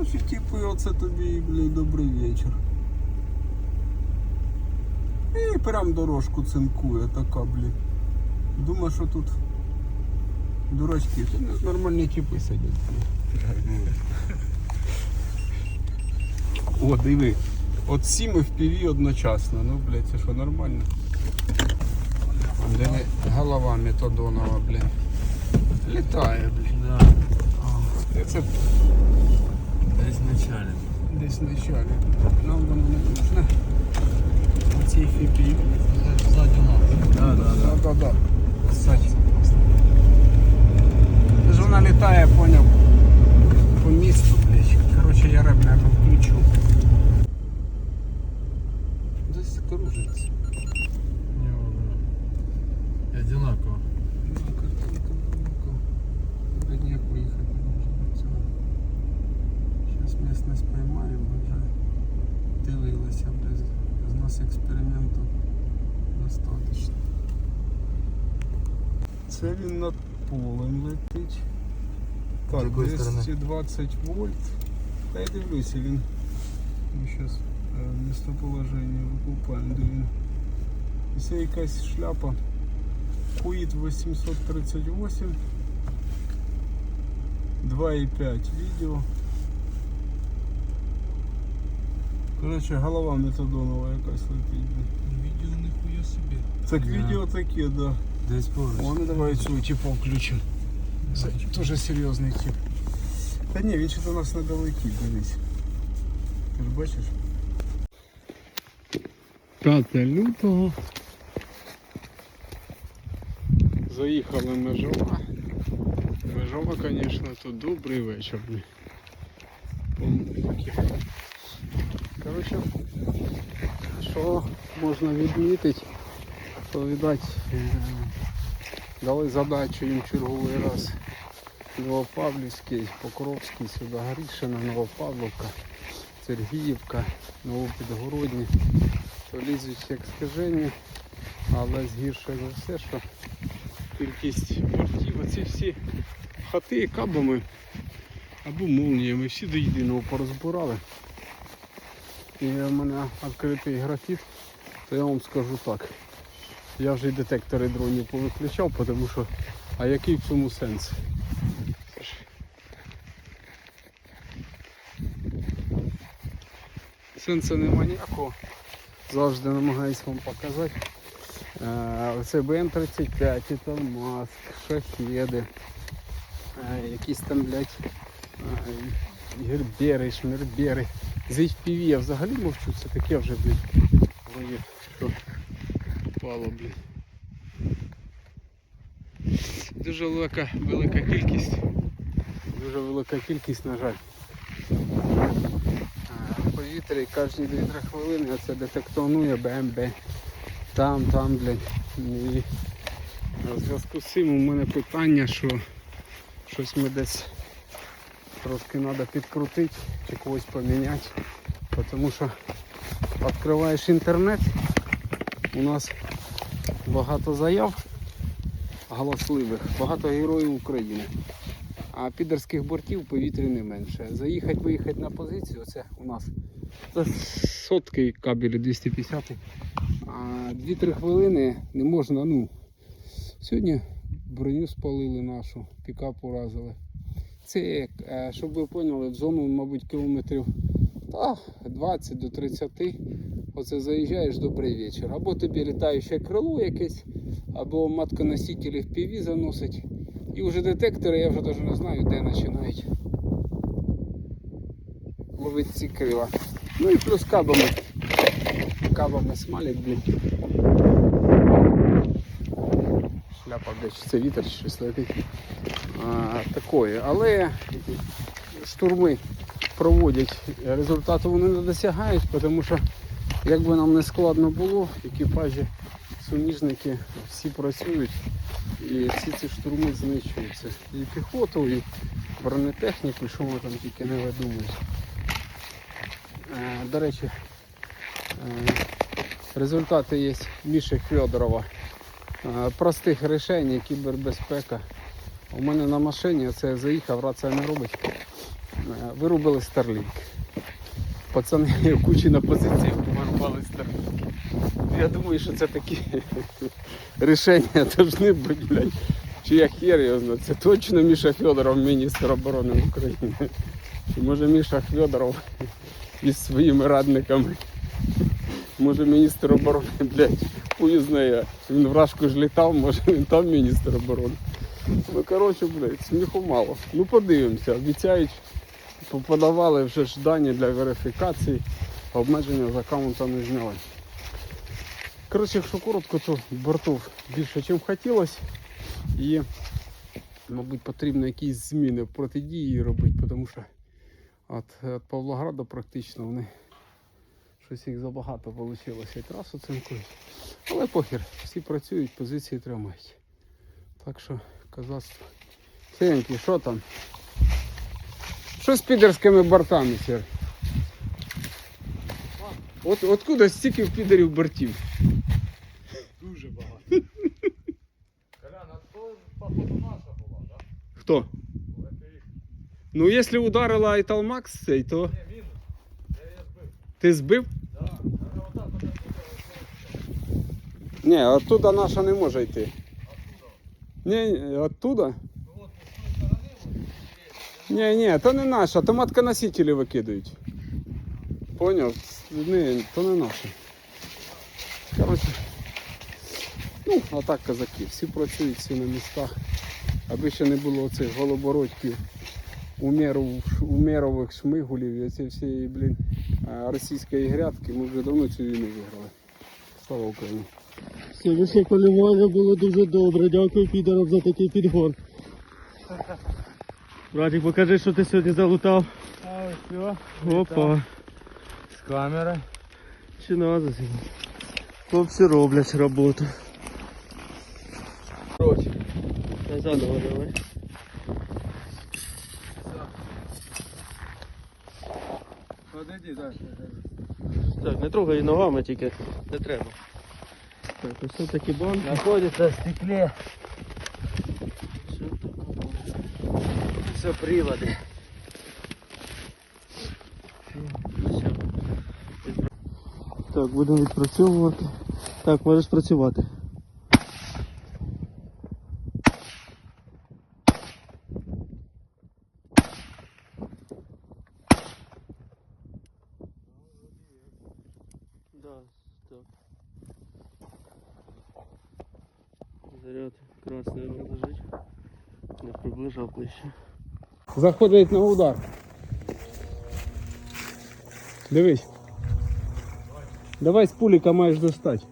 Коротше, типу, оце тобі, блядь, добрий вечір. І прям дорожку цинкує така, блядь. Думаю, що тут дурачки. Тут нормальні типи сидять. О, диви. От сім і в піві одночасно. Ну, блядь, це що нормально? Диви, голова метадонова, блядь. Літає, блядь. Да, Це десь в начале. десь началі. Нам воно не нужно. Цей фіпі. Сзади нас. Да, да, Да, да, да. Кстати. Це ж вона літає, поняв. По місту, блядь. Короче, я реп, наверное, включу. Десь кружиться. Не, да. Одинаково. Ну, картинка, ну-ка. До дня поїхати не можна. Зараз місцевість поймаємо, бо вже дивилися, блядь. З нас експерименту достатньо. Це він над полем летить. Так, 220 вольт. Та я дивлюся, він. Ну, зараз місцеположення викупаємо, де він. І Це якась шляпа. Куїт 838. 2,5 відео. Коротше, голова метадонова якась летить. Видео нихуя себе. Так Да. відео таке, да. Десь поруч. Ну давай цю типу включимо. Це дуже серйозний тип. Та ні, він ще до нас недалекий, дивись. Ти ж бачиш? 5 лютого. Заїхали межова. Межова, звісно, тут добрий вечір. блін. Помники. Коротше, що можна відмітити, то видать, е, дали задачу їм черговий раз Новопавлівський, Покровський, сюди Грішина, Новопавловка, Сергіївка, Новопідгородні. То лізуть як скажені, але згірше за все, що кількість бортів, оці всі хати кабами або молніями, всі до єдиного порозбирали. І в мене відкритий графіт, то я вам скажу так. Я вже й детектори дронів повиключав, тому що а який в цьому сенс? Сенсу нема ніякого. Завжди намагаюсь вам показати. Е, Оце БМ-35, і там маск, шахеди, е, якісь там, блядь, е, гербери, шмербери. З FPV я взагалі мовчу, це таке вже, блядь, ловив, що попало, блядь. Дуже велика, велика кількість. Дуже велика кількість, на жаль. В кожні 2-3 хвилини оце детектонує БМБ. Там, там, блядь. І в зв'язку з цим у мене питання, що щось ми десь трошки треба підкрутити чи когось поміняти. Тому що відкриваєш інтернет, у нас багато заяв галасливих, багато героїв України. А підерських бортів повітрі не менше. Заїхати, виїхати на позицію, це у нас це сотки кабелі 250. А 2-3 хвилини не можна. ну Сьогодні броню спалили нашу, пікап уразили. Це, е, щоб ви поняли, в зону, мабуть, кілометрів та 20 до 30. Оце заїжджаєш добрий вечір. Або тобі літаюче крило якесь, або матконосителі в піві заносить. І вже детектори, я вже навіть не знаю, де починають ловити ці крила. Ну і плюс кабами. Кабами смалять, блін. Шляпа, блядь, чи це вітер чи щось летить. Такої. Але штурми проводять, результату вони не досягають, тому що як би нам не складно було, екіпажі, суміжники всі працюють і всі ці штурми знищуються. І піхоту, і бронетехніку, що ми там тільки не видумують. Е, До речі, е, результати є Міші Федорова. Е, Простих рішень, кібербезпека. У мене на машині це заїхав, рація не робить. Е, Вирубили Starlink. Пацани кучі на позиціях вирубали Starlink. Я думаю, що це такі рішення повинні бути, блядь. Чи я хер його знаю. Це точно Міша Федоров, міністр оборони України. Чи може Міша Федоров із своїми радниками. Може міністр оборони, блядь, хуй знає. Він в Рашку ж літав, може він там міністр оборони. Ну коротше, блядь, сміху мало. Ну подивимося, обіцяють, подавали вже ж дані для верифікації, обмеження з аккаунта не зняли. Коротше, якщо коротко, то бортів більше, ніж хотілося. І, мабуть, потрібно якісь зміни в протидії робити, тому що от, от Павлограда практично вони щось їх забагато вийшло і трасу цинкують. Але похер, всі працюють, позиції тримають. Так що казацтво. Сенький, що там? Що з підерськими бортами, сер? От откуда стільки в підерів бортів? Дуже багато. Колян, а то, походу, наша була, так? Хто? Ну, якщо ударила Айталмакс цей, то Ні, мінус. Я збив. ти збив? Так. Вона отак, отак, Ні, оттуда наша не може йти. Ні, оттуда? Ні, ні, то не наша, то матконосителі викидають. Поняв? Ні, то не наша. Коротше. Ну, а так казаки, всі працюють, всі на містах. Аби ще не було оцих голобородьків, умеров, умерових шмигулів і оці всі, блін, російської грядки, ми вже давно цю війну виграли. Слава Україні! Сьогоднішнє полювання було дуже добре. Дякую підерам за такий підгон. Братик, покажи, що ти сьогодні залутав. А ось все. Опа. З камери. Чи надо сьогодні? Хлопці роблять роботу. Короче. Заново давай. Подойди, так. Так, не трогай ногами тільки. Не треба. Так, такі банки. Находится в стекле. Все приводы. Так, будемо відпрацьовувати. Так, можеш працювати. Да, так. Заряд красний лежить. Не приближав ближче. Заходить на удар. Дивись. Давай з пуліка маєш достати.